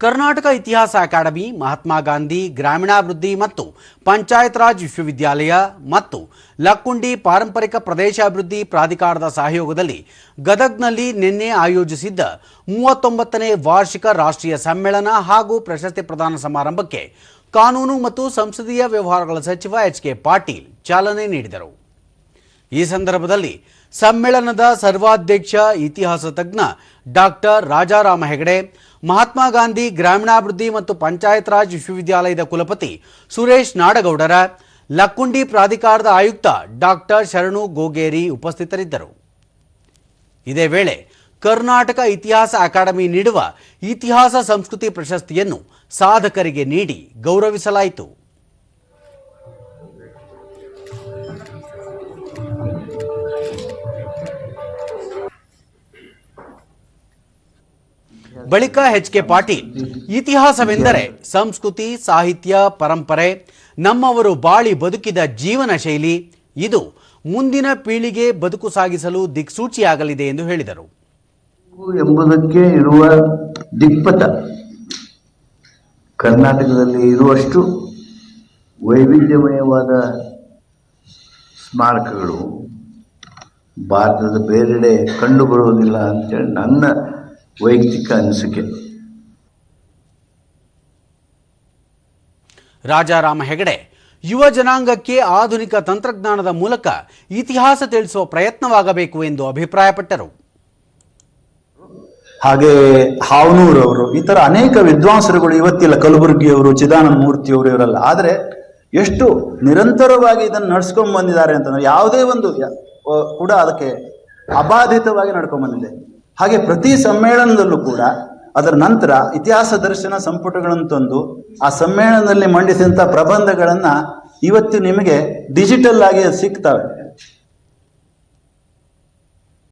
ಕರ್ನಾಟಕ ಇತಿಹಾಸ ಅಕಾಡೆಮಿ, ಮಹಾತ್ಮ ಗಾಂಧಿ, ಗ್ರಾಮೀಣಾಭಿವೃದ್ಧಿ ಮತ್ತು ಪಂಚಾಯತ್ ರಾಜ್ ವಿಶ್ವವಿದ್ಯಾಲಯ ಮತ್ತು ಲಕ್ಕುಂಡಿ ಪಾರಂಪರಿಕ ಪ್ರದೇಶಾಭಿವೃದ್ಧಿ ಪ್ರಾಧಿಕಾರದ ಸಹಯೋಗದಲ್ಲಿ ಗದಗ್ನಲ್ಲಿ ನಿನ್ನೆ ಆಯೋಜಿಸಿದ್ದ ಮೂವತ್ತೊಂಬತ್ತನೇ ವಾರ್ಷಿಕ ರಾಷ್ಟ್ರೀಯ ಸಮ್ಮೇಳನ ಹಾಗೂ ಪ್ರಶಸ್ತಿ ಪ್ರದಾನ ಸಮಾರಂಭಕ್ಕೆ ಕಾನೂನು ಮತ್ತು ಸಂಸದೀಯ ವ್ಯವಹಾರಗಳ ಸಚಿವ ಎಚ್ ಕೆ ಪಾಟೀಲ್ ಚಾಲನೆ ನೀಡಿದರು. ಈ ಸಂದರ್ಭದಲ್ಲಿ ಸಮ್ಮೇಳನದ ಸರ್ವಾಧ್ಯಕ್ಷ, ಇತಿಹಾಸ ತಜ್ಞ ಡಾಕ್ಟರ್ ರಾಜಾರಾಮ ಹೆಗಡೆ, ಮಹಾತ್ಮ ಗಾಂಧಿ ಗ್ರಾಮೀಣಾಭಿವೃದ್ಧಿ ಮತ್ತು ಪಂಚಾಯತ್ ರಾಜ್ ವಿಶ್ವವಿದ್ಯಾಲಯದ ಕುಲಪತಿ ಸುರೇಶ್ ನಾಡಗೌಡರ, ಲಕ್ಕುಂಡಿ ಪ್ರಾಧಿಕಾರದ ಆಯುಕ್ತ ಡಾಕ್ಟರ್ ಶರಣು ಗೋಗೇರಿ ಉಪಸ್ಥಿತರಿದ್ದರು. ಇದೇ ವೇಳೆ ಕರ್ನಾಟಕ ಇತಿಹಾಸ ಅಕಾಡೆಮಿ ನೀಡುವ ಇತಿಹಾಸ ಸಂಸ್ಕೃತಿ ಪ್ರಶಸ್ತಿಯನ್ನು ಸಾಧಕರಿಗೆ ನೀಡಿ ಗೌರವಿಸಲಾಯಿತು. ಬಳಿಕ ಎಚ್ ಕೆ ಪಾಟೀಲ್, ಇತಿಹಾಸವೆಂದರೆ ಸಂಸ್ಕೃತಿ, ಸಾಹಿತ್ಯ, ಪರಂಪರೆ, ನಮ್ಮವರು ಬಾಳಿ ಬದುಕಿದ ಜೀವನ ಶೈಲಿ, ಇದು ಮುಂದಿನ ಪೀಳಿಗೆ ಬದುಕು ಸಾಗಿಸಲು ದಿಕ್ಸೂಚಿಯಾಗಲಿದೆ ಎಂದು ಹೇಳಿದರು. ಎಂಬುದಕ್ಕೆ ಇರುವ ದಿಕ್ಪಥ ಕರ್ನಾಟಕದಲ್ಲಿ ಇರುವಷ್ಟು ವೈವಿಧ್ಯಮಯವಾದ ಸ್ಮಾರಕಗಳು ಭಾರತದ ಬೇರೆಡೆ ಕಂಡುಬರುವುದಿಲ್ಲ ಅಂತೇಳಿ ನನ್ನ ವೈಯಕ್ತಿಕ ಅನಿಸಿಕೆ. ರಾಜಾರಾಮ ಹೆಗಡೆ ಯುವ ಜನಾಂಗಕ್ಕೆ ಆಧುನಿಕ ತಂತ್ರಜ್ಞಾನದ ಮೂಲಕ ಇತಿಹಾಸ ತಿಳಿಸುವ ಪ್ರಯತ್ನವಾಗಬೇಕು ಎಂದು ಅಭಿಪ್ರಾಯಪಟ್ಟರು. ಹಾಗೆ ಹಾವನೂರವರು ಈ ತರ ಅನೇಕ ವಿದ್ವಾಂಸರುಗಳು ಇವತ್ತಿಲ್ಲ ಕಲಬುರಗಿಯವರು ಚಿದಾನಂದ ಮೂರ್ತಿಯವರು ಇವರಲ್ಲ ಆದರೆ ಎಷ್ಟು ನಿರಂತರವಾಗಿ ಇದನ್ನು ನಡ್ಸ್ಕೊಂಡ್ ಬಂದಿದ್ದಾರೆ ಅಂತಂದ್ರೆ ಯಾವುದೇ ಒಂದು ಕೂಡ ಅದಕ್ಕೆ ಅಬಾಧಿತವಾಗಿ ನಡ್ಕೊಂಡ್ ಬಂದಿದೆ ಹಾಗೆ ಪ್ರತಿ ಸಮ್ಮೇಳನದಲ್ಲೂ ಕೂಡ ಅದರ ನಂತರ ಇತಿಹಾಸ ದರ್ಶನ ಸಂಪುಟಗಳನ್ನು ತಂದು ಆ ಸಮ್ಮೇಳನದಲ್ಲಿ ಮಂಡಿಸಿದಂಥ ಪ್ರಬಂಧಗಳನ್ನು ಇವತ್ತು ನಿಮಗೆ ಡಿಜಿಟಲ್ ಆಗಿ ಸಿಗ್ತವೆ.